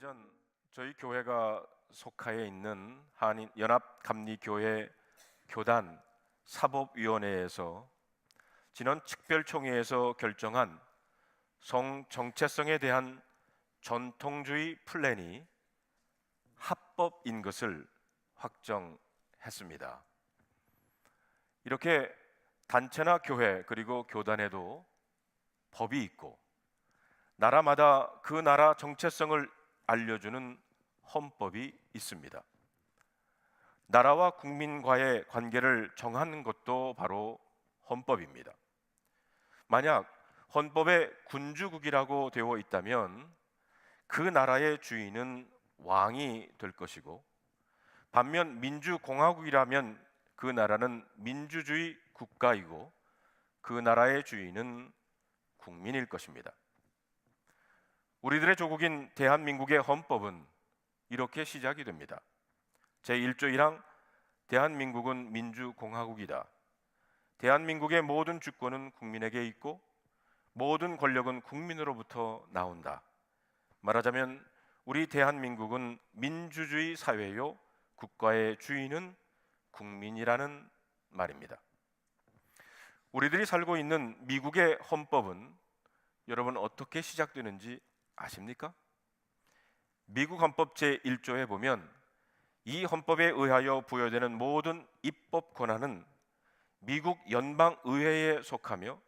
전 저희 교회가 속하에 있는 한인 연합 감리 교회 교단 사법위원회에서 지난 특별총회에서 결정한 성 정체성에 대한 전통주의 플랜이 합법인 것을 확정했습니다. 이렇게 단체나 교회 그리고 교단에도 법이 있고 나라마다 그 나라 정체성을 알려주는 헌법이 있습니다. 나라와 국민과의 관계를 정하는 것도 바로 헌법입니다. 만약 헌법에 군주국이라고 되어 있다면 그 나라의 주인은 왕이 될 것이고 반면 민주공화국이라면 그 나라는 민주주의 국가이고 그 나라의 주인은 국민일 것입니다. 우리들의 조국인 대한민국의 헌법은 이렇게 시작이 됩니다. 제1조 1항 대한민국은 민주공화국이다. 대한민국의 모든 주권은 국민에게 있고 모든 권력은 국민으로부터 나온다. 말하자면 우리 대한민국은 민주주의 사회요 국가의 주인은 국민이라는 말입니다. 우리들이 살고 있는 미국의 헌법은 여러분 어떻게 시작되는지 아십니까? 미국 헌법 제1조에 보면 이 헌법에 의하여 부여되는 모든 입법 권한은 미국 연방 의회에 속하며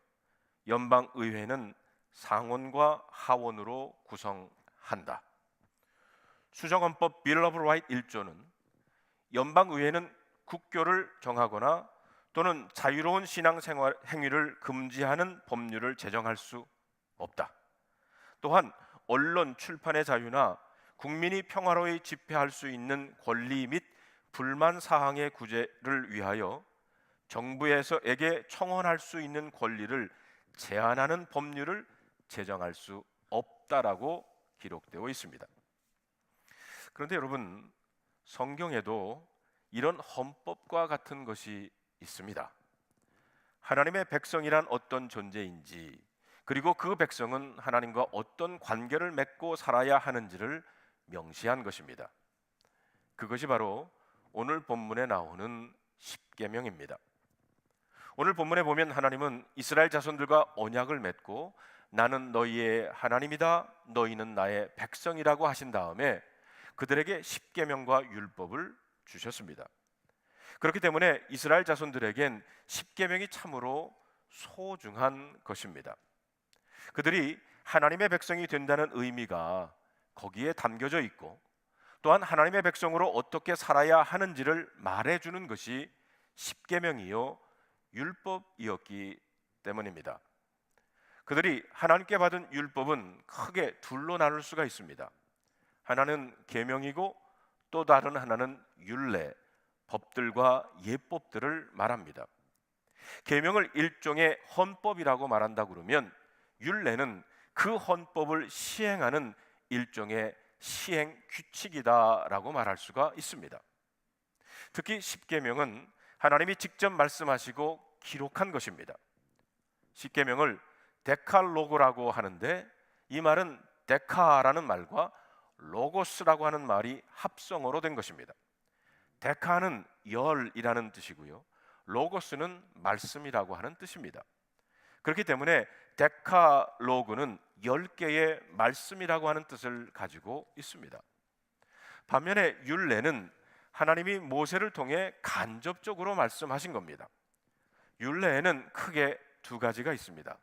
연방 의회는 상원과 하원으로 구성한다. 수정 헌법 빌 오브 라이트 1조는 연방 의회는 국교를 정하거나 또는 자유로운 신앙 생활 행위를 금지하는 법률을 제정할 수 없다. 또한 언론 출판의 자유나 국민이 평화로이 집회할 수 있는 권리 및 불만 사항의 구제를 위하여 정부에서에게 청원할 수 있는 권리를 제한하는 법률을 제정할 수 없다라고 기록되어 있습니다. 그런데 여러분 성경에도 이런 헌법과 같은 것이 있습니다. 하나님의 백성이란 어떤 존재인지 그리고 그 백성은 하나님과 어떤 관계를 맺고 살아야 하는지를 명시한 것입니다. 그것이 바로 오늘 본문에 나오는 십계명입니다. 오늘 본문에 보면 하나님은 이스라엘 자손들과 언약을 맺고 나는 너희의 하나님이다 너희는 나의 백성이라고 하신 다음에 그들에게 십계명과 율법을 주셨습니다. 그렇기 때문에 이스라엘 자손들에겐 십계명이 참으로 소중한 것입니다. 그들이 하나님의 백성이 된다는 의미가 거기에 담겨져 있고 또한 하나님의 백성으로 어떻게 살아야 하는지를 말해 주는 것이 십계명이요 율법이었기 때문입니다. 그들이 하나님께 받은 율법은 크게 둘로 나눌 수가 있습니다. 하나는 계명이고 또 다른 하나는 율례, 법들과 예법들을 말합니다. 계명을 일종의 헌법이라고 말한다 그러면 율례는 그 헌법을 시행하는 일종의 시행 규칙이다라고 말할 수가 있습니다. 특히 십계명은 하나님이 직접 말씀하시고 기록한 것입니다. 십계명을 데칼로고라고 하는데 이 말은 데카라는 말과 로고스라고 하는 말이 합성어로 된 것입니다. 데카는 열이라는 뜻이고요. 로고스는 말씀이라고 하는 뜻입니다. 그렇기 때문에 데카로그는 10개의 말씀이라고 하는 뜻을 가지고 있습니다. 반면에 율례는 하나님이 모세를 통해 간접적으로 말씀하신 겁니다. 율례에는 크게 두 가지가 있습니다.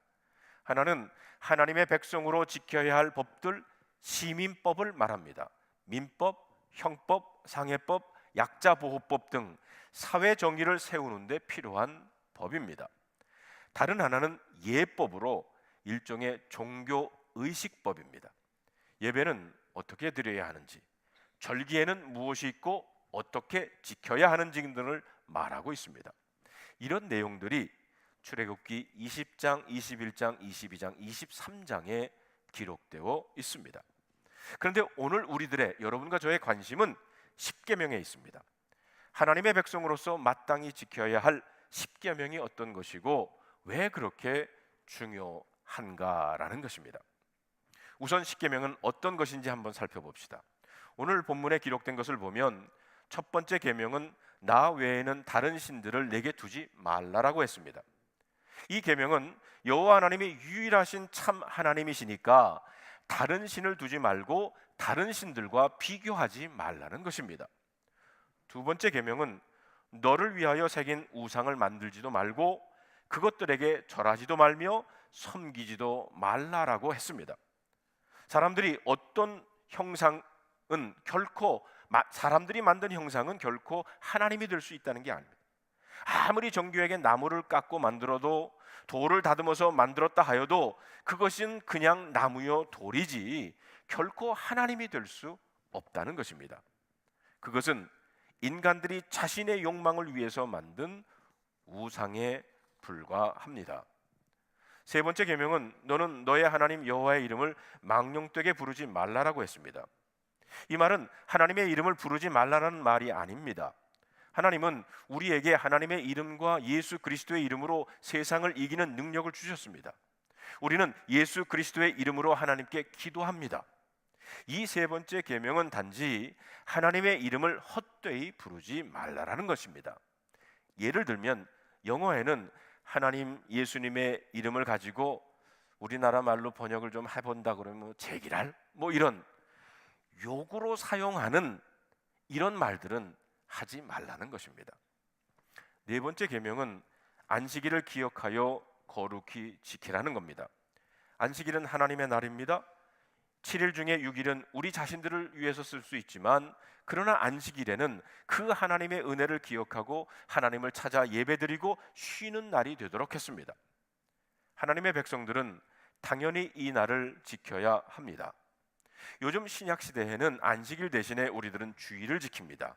하나는 하나님의 백성으로 지켜야 할 법들 시민법을 말합니다. 민법, 형법, 상해법, 약자 보호법 등 사회 정의를 세우는데 필요한 법입니다. 다른 하나는 예법으로 일종의 종교 의식법입니다. 예배는 어떻게 드려야 하는지, 절기에는 무엇이 있고 어떻게 지켜야 하는지 등을 말하고 있습니다. 이런 내용들이 출애굽기 20장, 21장, 22장, 23장에 기록되어 있습니다. 그런데 오늘 우리들의 여러분과 저의 관심은 십계명에 있습니다. 하나님의 백성으로서 마땅히 지켜야 할 십계명이 어떤 것이고 왜 그렇게 중요한가라는 것입니다. 우선 십계명은 어떤 것인지 한번 살펴봅시다. 오늘 본문에 기록된 것을 보면 첫 번째 계명은 나 외에는 다른 신들을 내게 두지 말라라고 했습니다. 이 계명은 여호와 하나님이 유일하신 참 하나님이시니까 다른 신을 두지 말고 다른 신들과 비교하지 말라는 것입니다. 두 번째 계명은 너를 위하여 새긴 우상을 만들지도 말고 그것들에게 절하지도 말며 섬기지도 말라라고 했습니다. 사람들이 어떤 형상은 결코 사람들이 만든 형상은 결코 하나님이 될 수 있다는 게 아닙니다. 아무리 정교하게 나무를 깎고 만들어도 돌을 다듬어서 만들었다 하여도 그것은 그냥 나무요 돌이지 결코 하나님이 될 수 없다는 것입니다. 그것은 인간들이 자신의 욕망을 위해서 만든 우상에 불과합니다. 세 번째 계명은 너는 너의 하나님 여호와의 이름을 망령되게 부르지 말라라고 했습니다. 이 말은 하나님의 이름을 부르지 말라는 말이 아닙니다. 하나님은 우리에게 하나님의 이름과 예수 그리스도의 이름으로 세상을 이기는 능력을 주셨습니다. 우리는 예수 그리스도의 이름으로 하나님께 기도합니다. 이 세 번째 계명은 단지 하나님의 이름을 헛되이 부르지 말라라는 것입니다. 예를 들면 영어에는 하나님 예수님의 이름을 가지고 우리나라 말로 번역을 좀 해본다 그러면 제기랄 뭐 이런 욕으로 사용하는 이런 말들은 하지 말라는 것입니다. 네 번째 계명은 안식일을 기억하여 거룩히 지키라는 겁니다. 안식일은 하나님의 날입니다. 7일 중에 6일은 우리 자신들을 위해서 쓸 수 있지만 그러나 안식일에는 그 하나님의 은혜를 기억하고 하나님을 찾아 예배드리고 쉬는 날이 되도록 했습니다. 하나님의 백성들은 당연히 이 날을 지켜야 합니다. 요즘 신약 시대에는 안식일 대신에 우리들은 주일을 지킵니다.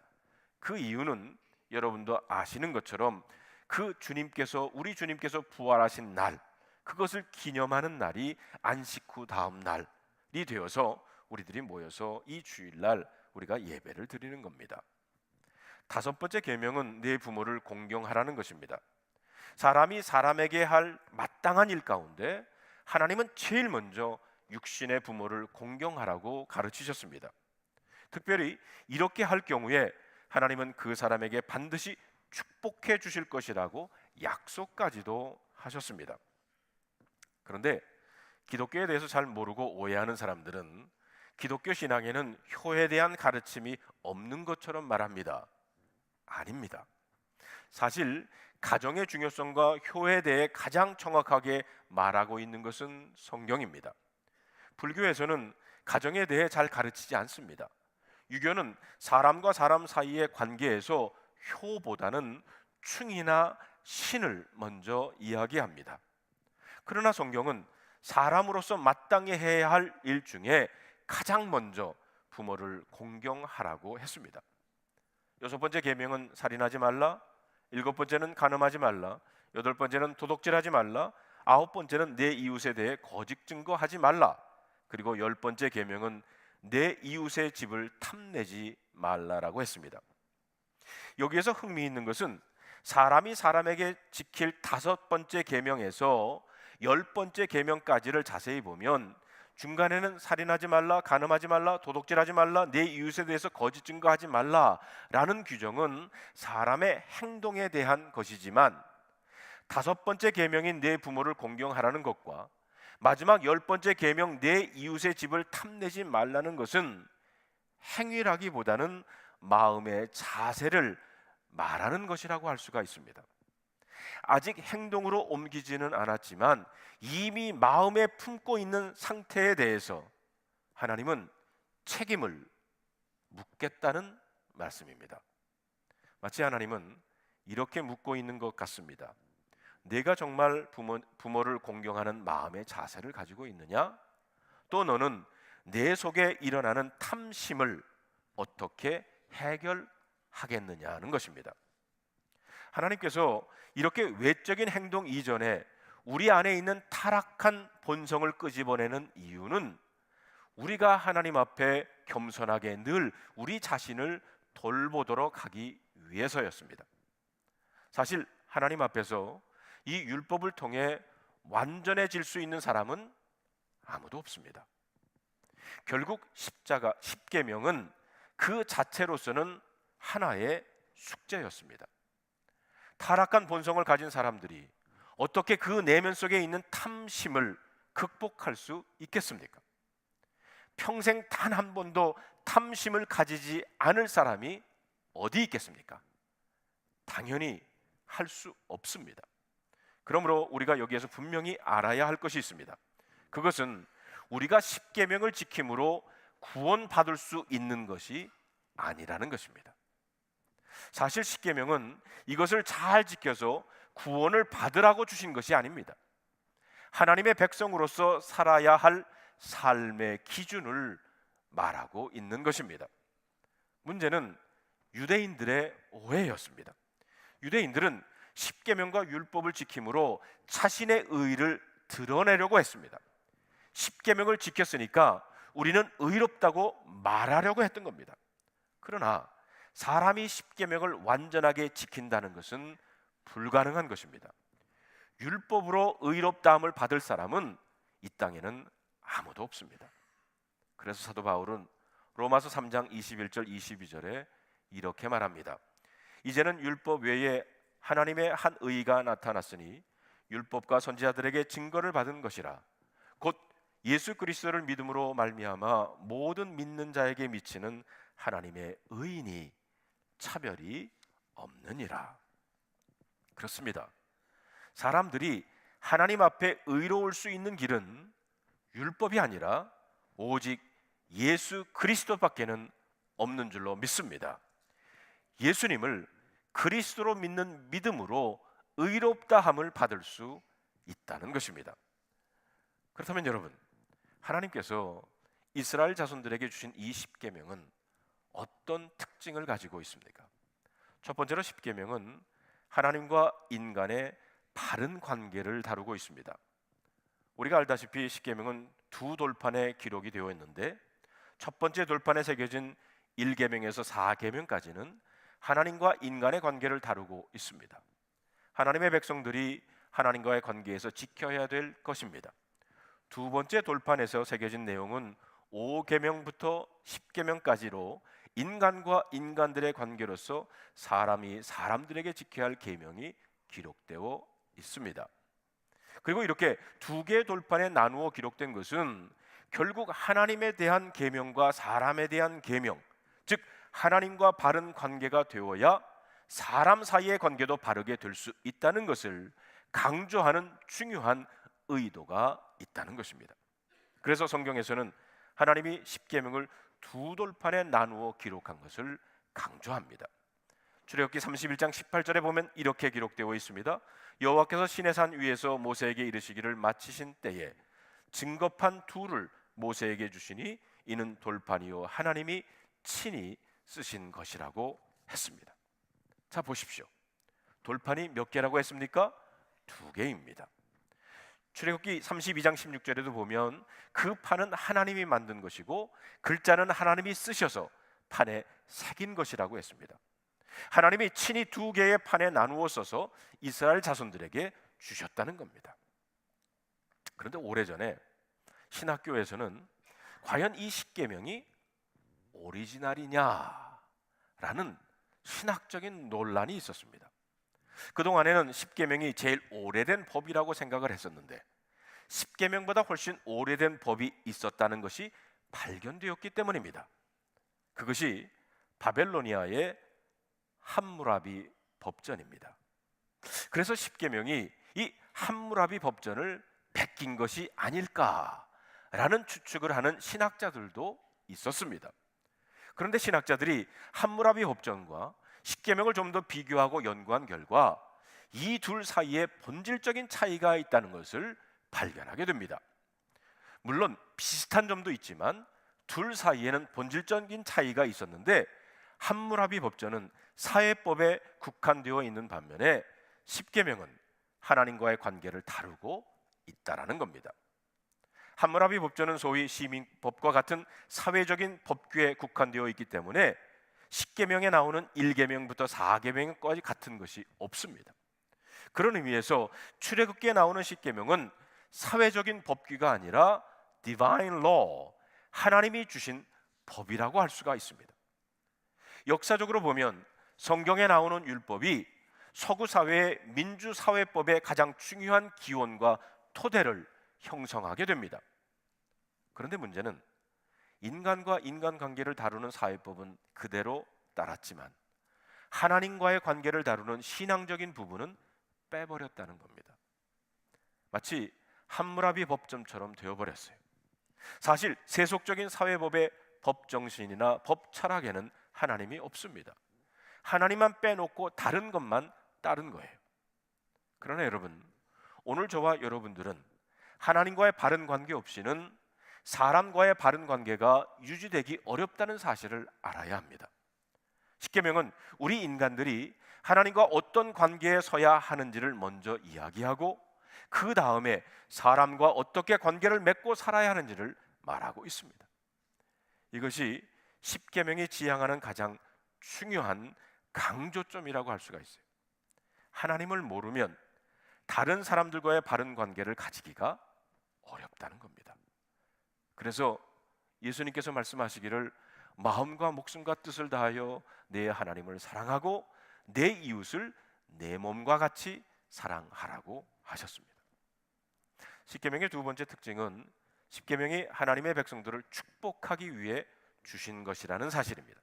그 이유는 여러분도 아시는 것처럼 그 주님께서 우리 주님께서 부활하신 날 그것을 기념하는 날이 안식 후 다음 날이 되어서 우리들이 모여서 이 주일날 우리가 예배를 드리는 겁니다. 다섯 번째 계명은 내 부모를 공경하라는 것입니다. 사람이 사람에게 할 마땅한 일 가운데 하나님은 제일 먼저 육신의 부모를 공경하라고 가르치셨습니다. 특별히 이렇게 할 경우에 하나님은 그 사람에게 반드시 축복해 주실 것이라고 약속까지도 하셨습니다. 그런데 기독교에 대해서 잘 모르고 오해하는 사람들은 기독교 신앙에는 효에 대한 가르침이 없는 것처럼 말합니다. 아닙니다. 사실 가정의 중요성과 효에 대해 가장 정확하게 말하고 있는 것은 성경입니다. 불교에서는 가정에 대해 잘 가르치지 않습니다. 유교는 사람과 사람 사이의 관계에서 효보다는 충이나 신을 먼저 이야기합니다. 그러나 성경은 사람으로서 마땅히 해야 할 일 중에 가장 먼저 부모를 공경하라고 했습니다. 여섯 번째 계명은 살인하지 말라. 일곱 번째는 간음하지 말라. 여덟 번째는 도둑질하지 말라. 아홉 번째는 내 이웃에 대해 거짓 증거하지 말라. 그리고 열 번째 계명은 내 이웃의 집을 탐내지 말라라고 했습니다. 여기에서 흥미있는 것은 사람이 사람에게 지킬 다섯 번째 계명에서 열 번째 계명까지를 자세히 보면 중간에는 살인하지 말라, 간음하지 말라, 도둑질하지 말라, 내 이웃에 대해서 거짓 증거하지 말라라는 규정은 사람의 행동에 대한 것이지만 다섯 번째 계명인 내 부모를 공경하라는 것과 마지막 열 번째 계명 내 이웃의 집을 탐내지 말라는 것은 행위라기보다는 마음의 자세를 말하는 것이라고 할 수가 있습니다. 아직 행동으로 옮기지는 않았지만 이미 마음에 품고 있는 상태에 대해서 하나님은 책임을 묻겠다는 말씀입니다. 마치 하나님은 이렇게 묻고 있는 것 같습니다. 내가 정말 부모, 부모를 공경하는 마음의 자세를 가지고 있느냐? 또 너는 내 속에 일어나는 탐심을 어떻게 해결하겠느냐는 것입니다. 하나님께서 이렇게 외적인 행동 이전에 우리 안에 있는 타락한 본성을 끄집어내는 이유는 우리가 하나님 앞에 겸손하게 늘 우리 자신을 돌보도록 하기 위해서였습니다. 사실 하나님 앞에서 이 율법을 통해 완전해질 수 있는 사람은 아무도 없습니다. 결국 십자가 십계명은 그 자체로서는 하나의 숙제였습니다. 타락한 본성을 가진 사람들이 어떻게 그 내면 속에 있는 탐심을 극복할 수 있겠습니까? 평생 단 한 번도 탐심을 가지지 않을 사람이 어디 있겠습니까? 당연히 할 수 없습니다. 그러므로 우리가 여기에서 분명히 알아야 할 것이 있습니다. 그것은 우리가 십계명을 지킴으로 구원받을 수 있는 것이 아니라는 것입니다. 사실 십계명은 이것을 잘 지켜서 구원을 받으라고 주신 것이 아닙니다. 하나님의 백성으로서 살아야 할 삶의 기준을 말하고 있는 것입니다. 문제는 유대인들의 오해였습니다. 유대인들은 십계명과 율법을 지킴으로 자신의 의를 드러내려고 했습니다. 십계명을 지켰으니까 우리는 의롭다고 말하려고 했던 겁니다. 그러나 사람이 십계명을 완전하게 지킨다는 것은 불가능한 것입니다. 율법으로 의롭다함을 받을 사람은 이 땅에는 아무도 없습니다. 그래서 사도 바울은 로마서 3장 21절 22절에 이렇게 말합니다. 이제는 율법 외에 하나님의 한 의가 나타났으니 율법과 선지자들에게 증거를 받은 것이라 곧 예수 그리스도를 믿음으로 말미암아 모든 믿는 자에게 미치는 하나님의 의인이 차별이 없느니라. 그렇습니다. 사람들이 하나님 앞에 의로울 수 있는 길은 율법이 아니라 오직 예수 그리스도밖에는 없는 줄로 믿습니다. 예수님을 그리스도로 믿는 믿음으로 의롭다 함을 받을 수 있다는 것입니다. 그렇다면 여러분, 하나님께서 이스라엘 자손들에게 주신 이 십계명은 어떤 특징을 가지고 있습니까? 첫 번째로 십계명은 하나님과 인간의 바른 관계를 다루고 있습니다. 우리가 알다시피 십계명은 두 돌판에 기록이 되어 있는데 첫 번째 돌판에 새겨진 1계명에서 4계명까지는 하나님과 인간의 관계를 다루고 있습니다. 하나님의 백성들이 하나님과의 관계에서 지켜야 될 것입니다. 두 번째 돌판에서 새겨진 내용은 5계명부터 10계명까지로 인간과 인간들의 관계로서 사람이 사람들에게 지켜야 할 계명이 기록되어 있습니다. 그리고 이렇게 두 개의 돌판에 나누어 기록된 것은 결국 하나님에 대한 계명과 사람에 대한 계명, 즉 하나님과 바른 관계가 되어야 사람 사이의 관계도 바르게 될 수 있다는 것을 강조하는 중요한 의도가 있다는 것입니다. 그래서 성경에서는 하나님이 십계명을 두 돌판에 나누어 기록한 것을 강조합니다. 출애굽기 31장 18절에 보면 이렇게 기록되어 있습니다. 여호와께서 시내산 위에서 모세에게 이르시기를 마치신 때에 증거판 둘을 모세에게 주시니 이는 돌판이요 하나님이 친히 쓰신 것이라고 했습니다. 자 보십시오. 돌판이 몇 개라고 했습니까? 두 개입니다. 출애굽기 32장 16절에도 보면 그 판은 하나님이 만든 것이고 글자는 하나님이 쓰셔서 판에 새긴 것이라고 했습니다. 하나님이 친히 두 개의 판에 나누어 써서 이스라엘 자손들에게 주셨다는 겁니다. 그런데 오래전에 신학교에서는 과연 이 십계명이 오리지널이냐라는 신학적인 논란이 있었습니다. 그동안에는 십계명이 제일 오래된 법이라고 생각을 했었는데 십계명보다 훨씬 오래된 법이 있었다는 것이 발견되었기 때문입니다. 그것이 바벨로니아의 함무라비 법전입니다. 그래서 십계명이 이 함무라비 법전을 베낀 것이 아닐까라는 추측을 하는 신학자들도 있었습니다. 그런데 신학자들이 함무라비 법전과 십계명을 좀 더 비교하고 연구한 결과 이 둘 사이에 본질적인 차이가 있다는 것을 발견하게 됩니다. 물론 비슷한 점도 있지만 둘 사이에는 본질적인 차이가 있었는데 함무라비 법전은 사회법에 국한되어 있는 반면에 십계명은 하나님과의 관계를 다루고 있다라는 겁니다. 함무라비 법전은 소위 시민법과 같은 사회적인 법규에 국한되어 있기 때문에 십계명에 나오는 1계명부터 4계명까지 같은 것이 없습니다. 그런 의미에서 출애굽기에 나오는 십계명은 사회적인 법규가 아니라 divine law, 하나님이 주신 법이라고 할 수가 있습니다. 역사적으로 보면 성경에 나오는 율법이 서구 사회의 민주 사회법의 가장 중요한 기원과 토대를 형성하게 됩니다. 그런데 문제는 인간과 인간 관계를 다루는 사회법은 그대로 따랐지만 하나님과의 관계를 다루는 신앙적인 부분은 빼버렸다는 겁니다. 마치 함무라비 법점처럼 되어버렸어요. 사실 세속적인 사회법의 법 정신이나 법 철학에는 하나님이 없습니다. 하나님만 빼놓고 다른 것만 따른 거예요. 그러나 여러분, 오늘 저와 여러분들은 하나님과의 바른 관계 없이는 사람과의 바른 관계가 유지되기 어렵다는 사실을 알아야 합니다. 십계명은 우리 인간들이 하나님과 어떤 관계에 서야 하는지를 먼저 이야기하고 그 다음에 사람과 어떻게 관계를 맺고 살아야 하는지를 말하고 있습니다. 이것이 십계명이 지향하는 가장 중요한 강조점이라고 할 수가 있어요. 하나님을 모르면 다른 사람들과의 바른 관계를 가지기가 어렵다는 겁니다. 그래서 예수님께서 말씀하시기를 마음과 목숨과 뜻을 다하여 내 하나님을 사랑하고 내 이웃을 내 몸과 같이 사랑하라고 하셨습니다. 십계명의 두 번째 특징은 십계명이 하나님의 백성들을 축복하기 위해 주신 것이라는 사실입니다.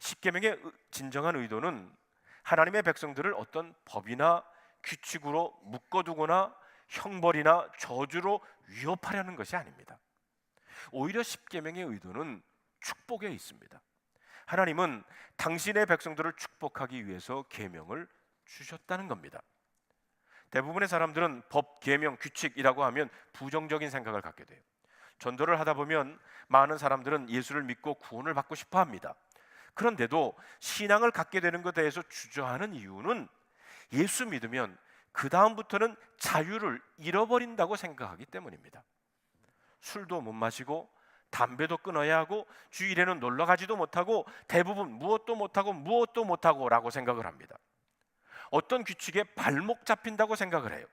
십계명의 진정한 의도는 하나님의 백성들을 어떤 법이나 규칙으로 묶어두거나 형벌이나 저주로 위협하려는 것이 아닙니다. 오히려 십계명의 의도는 축복에 있습니다. 하나님은 당신의 백성들을 축복하기 위해서 계명을 주셨다는 겁니다. 대부분의 사람들은 법, 계명, 규칙이라고 하면 부정적인 생각을 갖게 돼요. 전도를 하다 보면 많은 사람들은 예수를 믿고 구원을 받고 싶어 합니다. 그런데도 신앙을 갖게 되는 것에 대해서 주저하는 이유는 예수 믿으면 그 다음부터는 자유를 잃어버린다고 생각하기 때문입니다. 술도 못 마시고 담배도 끊어야 하고 주일에는 놀러 가지도 못하고 대부분 무엇도 못하고 무엇도 못하고라고 생각을 합니다. 어떤 규칙에 발목 잡힌다고 생각을 해요.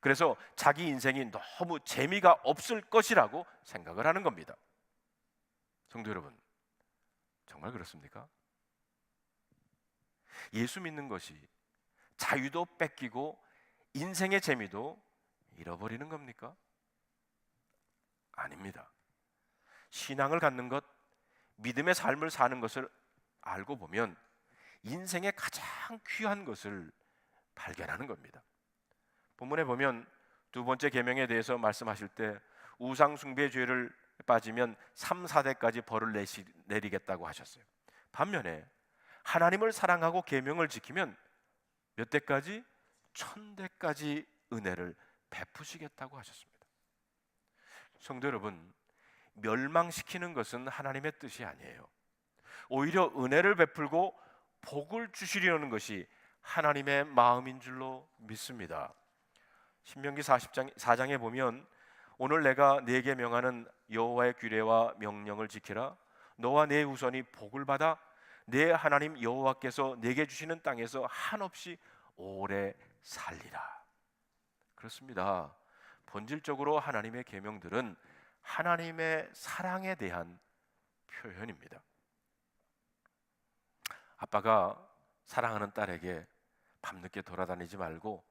그래서 자기 인생이 너무 재미가 없을 것이라고 생각을 하는 겁니다. 성도 여러분, 정말 그렇습니까? 예수 믿는 것이 자유도 뺏기고 인생의 재미도 잃어버리는 겁니까? 아닙니다. 신앙을 갖는 것, 믿음의 삶을 사는 것을 알고 보면 인생의 가장 귀한 것을 발견하는 겁니다. 본문에 보면 두 번째 계명에 대해서 말씀하실 때 우상 숭배 죄를 빠지면 3, 4대까지 벌을 내시, 내리겠다고 하셨어요. 반면에 하나님을 사랑하고 계명을 지키면 몇 대까지 천 대까지 은혜를 베푸시겠다고 하셨습니다. 성도 여러분, 멸망시키는 것은 하나님의 뜻이 아니에요. 오히려 은혜를 베풀고 복을 주시려는 것이 하나님의 마음인 줄로 믿습니다. 신명기 40장 4장에 보면 오늘 내가 네게 명하는 여호와의 규례와 명령을 지키라 너와 내 후손이 복을 받아 내 하나님 여호와께서 내게 주시는 땅에서 한없이 오래 살리라. 그렇습니다. 본질적으로 하나님의 계명들은 하나님의 사랑에 대한 표현입니다. 아빠가 사랑하는 딸에게 밤늦게 돌아다니지 말고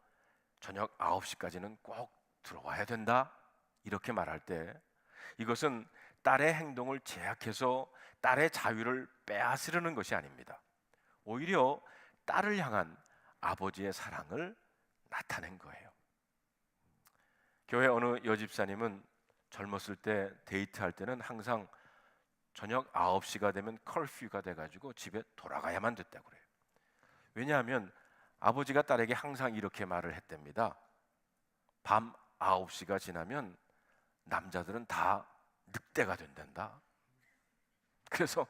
저녁 9시까지는 꼭 들어와야 된다. 이렇게 말할 때 이것은 딸의 행동을 제약해서 딸의 자유를 빼앗으려는 것이 아닙니다. 오히려 딸을 향한 아버지의 사랑을 나타낸 거예요. 교회 어느 여집사님은 젊었을 때 데이트할 때는 항상 저녁 9시가 되면 컬퓨가 돼 가지고 집에 돌아가야만 됐다고 그래요. 왜냐하면 아버지가 딸에게 항상 이렇게 말을 했답니다. 밤 9시가 지나면 남자들은 다 늑대가 된단다. 그래서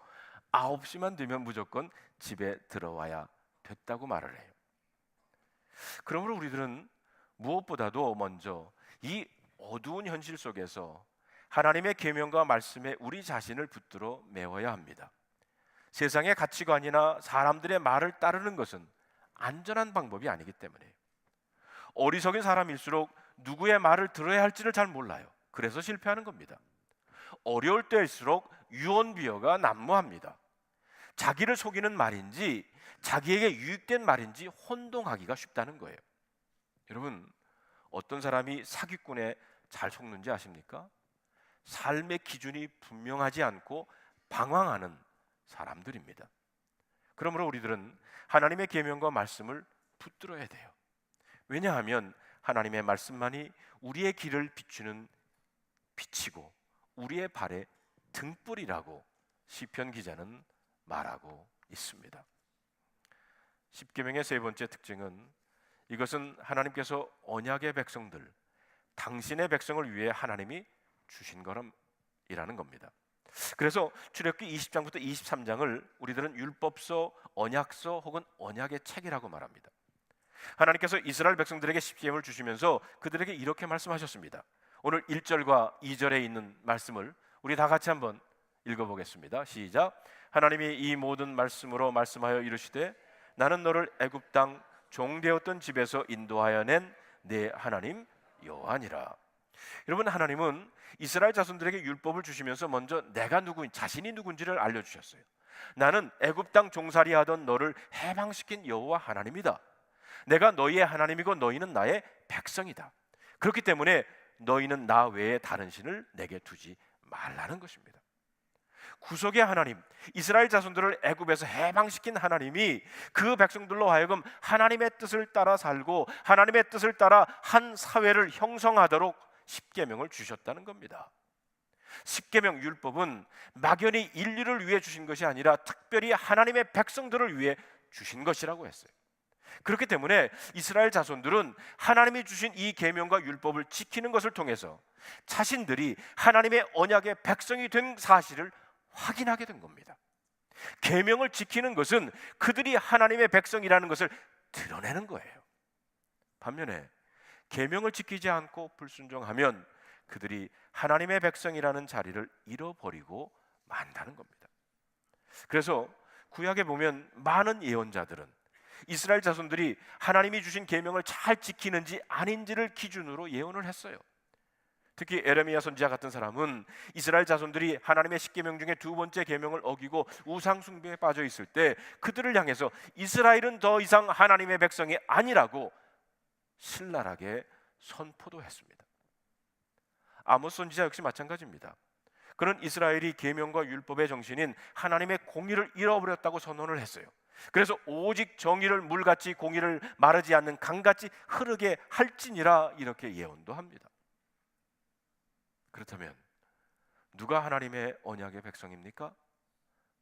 9시만 되면 무조건 집에 들어와야 됐다고 말을 해요. 그러므로 우리들은 무엇보다도 먼저 이 어두운 현실 속에서 하나님의 계명과 말씀에 우리 자신을 붙들어 메워야 합니다. 세상의 가치관이나 사람들의 말을 따르는 것은 안전한 방법이 아니기 때문에 어리석은 사람일수록 누구의 말을 들어야 할지를 잘 몰라요. 그래서 실패하는 겁니다. 어려울 때일수록 유언비어가 난무합니다. 자기를 속이는 말인지 자기에게 유익된 말인지 혼동하기가 쉽다는 거예요. 여러분 어떤 사람이 사기꾼에 잘 속는지 아십니까? 삶의 기준이 분명하지 않고 방황하는 사람들입니다. 그러므로 우리들은 하나님의 계명과 말씀을 붙들어야 돼요. 왜냐하면 하나님의 말씀만이 우리의 길을 비추는 빛이고 우리의 발의 등불이라고 시편 기자는 말하고 있습니다. 십계명의 세 번째 특징은 이것은 하나님께서 언약의 백성들, 당신의 백성을 위해 하나님이 주신 거람이라는 겁니다. 그래서 출애굽기 20장부터 23장을 우리들은 율법서, 언약서 혹은 언약의 책이라고 말합니다. 하나님께서 이스라엘 백성들에게 십계명을 주시면서 그들에게 이렇게 말씀하셨습니다. 오늘 1절과 2절에 있는 말씀을 우리 다 같이 한번 읽어보겠습니다. 시작. 하나님이 이 모든 말씀으로 말씀하여 이르시되 나는 너를 애굽 땅 종되었던 집에서 인도하여 낸 내 하나님 여호와니라. 여러분 하나님은 이스라엘 자손들에게 율법을 주시면서 먼저 내가 누구 자신이 누군지를 알려 주셨어요. 나는 애굽 땅 종살이 하던 너를 해방시킨 여호와 하나님이다. 내가 너희의 하나님이고 너희는 나의 백성이다. 그렇기 때문에 너희는 나 외에 다른 신을 내게 두지 말라는 것입니다. 구속의 하나님, 이스라엘 자손들을 애굽에서 해방시킨 하나님이 그 백성들로 하여금 하나님의 뜻을 따라 살고 하나님의 뜻을 따라 한 사회를 형성하도록 십계명을 주셨다는 겁니다. 십계명 율법은 막연히 인류를 위해 주신 것이 아니라 특별히 하나님의 백성들을 위해 주신 것이라고 했어요. 그렇기 때문에 이스라엘 자손들은 하나님이 주신 이 계명과 율법을 지키는 것을 통해서 자신들이 하나님의 언약의 백성이 된 사실을 확인하게 된 겁니다. 계명을 지키는 것은 그들이 하나님의 백성이라는 것을 드러내는 거예요. 반면에 계명을 지키지 않고 불순종하면 그들이 하나님의 백성이라는 자리를 잃어버리고 만다는 겁니다. 그래서 구약에 보면 많은 예언자들은 이스라엘 자손들이 하나님이 주신 계명을 잘 지키는지 아닌지를 기준으로 예언을 했어요. 특히 에레미야 선지자 같은 사람은 이스라엘 자손들이 하나님의 십계명 중에 두 번째 계명을 어기고 우상 숭배에 빠져 있을 때 그들을 향해서 이스라엘은 더 이상 하나님의 백성이 아니라고 신랄하게 선포도 했습니다. 아모스 선지자 역시 마찬가지입니다. 그는 이스라엘이 계명과 율법의 정신인 하나님의 공의를 잃어버렸다고 선언을 했어요. 그래서 오직 정의를 물같이 공의를 마르지 않는 강같이 흐르게 할지니라 이렇게 예언도 합니다. 그렇다면 누가 하나님의 언약의 백성입니까?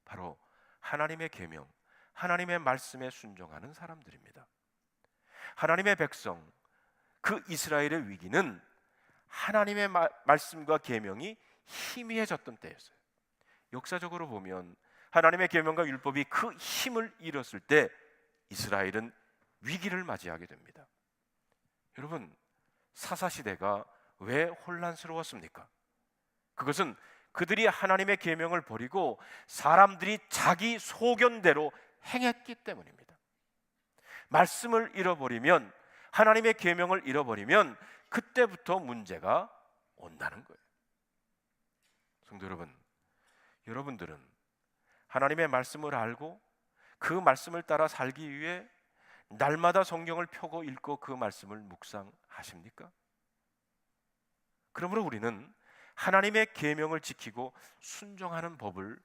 바로 하나님의 계명, 하나님의 말씀에 순종하는 사람들입니다. 하나님의 백성, 그 이스라엘의 위기는 하나님의 마, 말씀과 계명이 희미해졌던 때였어요. 역사적으로 보면 하나님의 계명과 율법이 그 힘을 잃었을 때 이스라엘은 위기를 맞이하게 됩니다. 여러분 사사 시대가 왜 혼란스러웠습니까? 그것은 그들이 하나님의 계명을 버리고 사람들이 자기 소견대로 행했기 때문입니다. 말씀을 잃어버리면 하나님의 계명을 잃어버리면 그때부터 문제가 온다는 거예요. 성도 여러분, 여러분들은 하나님의 말씀을 알고 그 말씀을 따라 살기 위해 날마다 성경을 펴고 읽고 그 말씀을 묵상하십니까? 그러므로 우리는 하나님의 계명을 지키고 순종하는 법을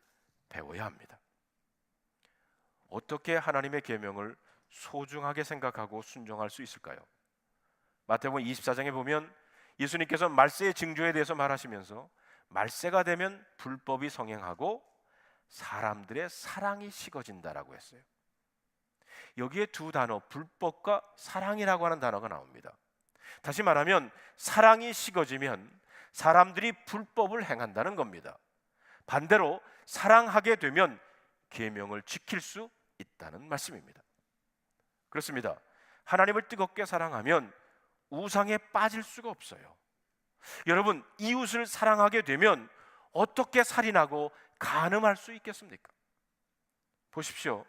배워야 합니다. 어떻게 하나님의 계명을 소중하게 생각하고 순종할 수 있을까요? 마태복음 24장에 보면 예수님께서 말세의 징조에 대해서 말하시면서 말세가 되면 불법이 성행하고 사람들의 사랑이 식어진다라고 했어요. 여기에 두 단어 불법과 사랑이라고 하는 단어가 나옵니다. 다시 말하면 사랑이 식어지면 사람들이 불법을 행한다는 겁니다. 반대로 사랑하게 되면 계명을 지킬 수 있다는 말씀입니다. 그렇습니다. 하나님을 뜨겁게 사랑하면 우상에 빠질 수가 없어요. 여러분, 이웃을 사랑하게 되면 어떻게 살인하고 가늠할 수 있겠습니까? 보십시오.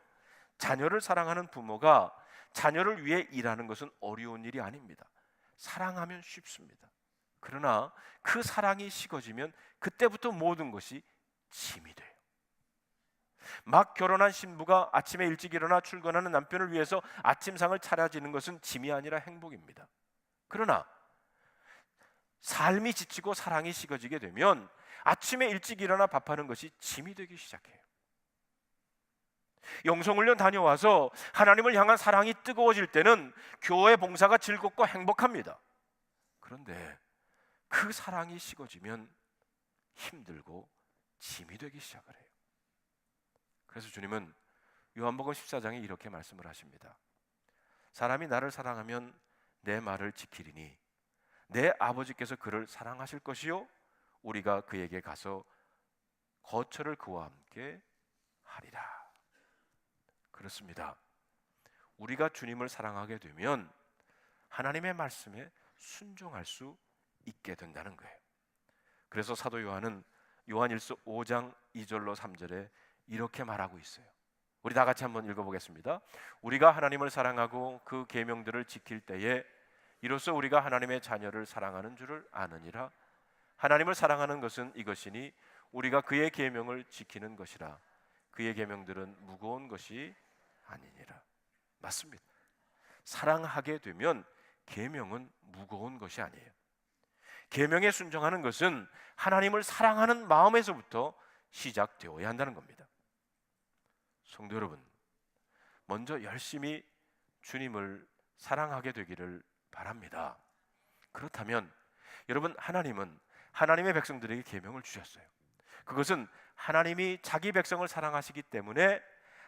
자녀를 사랑하는 부모가 자녀를 위해 일하는 것은 어려운 일이 아닙니다. 사랑하면 쉽습니다. 그러나 그 사랑이 식어지면 그때부터 모든 것이 짐이 돼요. 막 결혼한 신부가 아침에 일찍 일어나 출근하는 남편을 위해서 아침상을 차려지는 것은 짐이 아니라 행복입니다. 그러나 삶이 지치고 사랑이 식어지게 되면 아침에 일찍 일어나 밥하는 것이 짐이 되기 시작해요. 영성훈련 다녀와서 하나님을 향한 사랑이 뜨거워질 때는 교회 봉사가 즐겁고 행복합니다. 그런데 그 사랑이 식어지면 힘들고 짐이 되기 시작을 해요. 그래서 주님은 요한복음 14장에 이렇게 말씀을 하십니다. 사람이 나를 사랑하면 내 말을 지키리니 내 아버지께서 그를 사랑하실 것이요 우리가 그에게 가서 거처를 그와 함께 하리라. 그렇습니다. 우리가 주님을 사랑하게 되면 하나님의 말씀에 순종할 수 있게 된다는 거예요. 그래서 사도 요한은 요한일서 5장 2절로 3절에 이렇게 말하고 있어요. 우리 다 같이 한번 읽어보겠습니다. 우리가 하나님을 사랑하고 그 계명들을 지킬 때에 이로써 우리가 하나님의 자녀를 사랑하는 줄을 아느니라. 하나님을 사랑하는 것은 이것이니 우리가 그의 계명을 지키는 것이라. 그의 계명들은 무거운 것이 아니니라. 맞습니다. 사랑하게 되면 계명은 무거운 것이 아니에요. 계명에 순종하는 것은 하나님을 사랑하는 마음에서부터 시작되어야 한다는 겁니다. 성도 여러분, 먼저 열심히 주님을 사랑하게 되기를 바랍니다. 그렇다면 여러분 하나님은 하나님의 백성들에게 계명을 주셨어요. 그것은 하나님이 자기 백성을 사랑하시기 때문에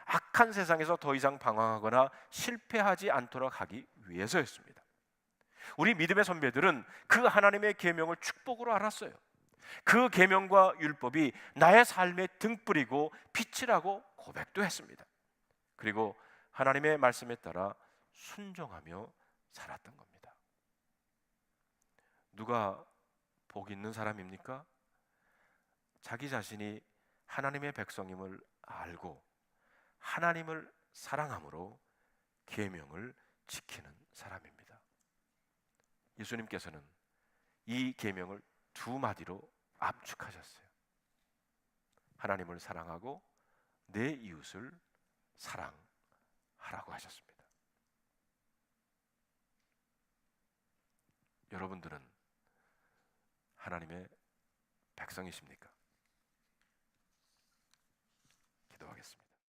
악한 세상에서 더 이상 방황하거나 실패하지 않도록 하기 위해서였습니다. 우리 믿음의 선배들은 그 하나님의 계명을 축복으로 알았어요. 그 계명과 율법이 나의 삶의 등불이고 빛이라고 고백도 했습니다. 그리고 하나님의 말씀에 따라 순종하며 살았던 겁니다. 누가 복 있는 사람입니까? 자기 자신이 하나님의 백성임을 알고 하나님을 사랑함으로 계명을 지키는 사람입니다. 예수님께서는 이 계명을 두 마디로 압축하셨어요. 하나님을 사랑하고 내 이웃을 사랑하라고 하셨습니다. 여러분들은 하나님의 백성이십니까? 기도하겠습니다.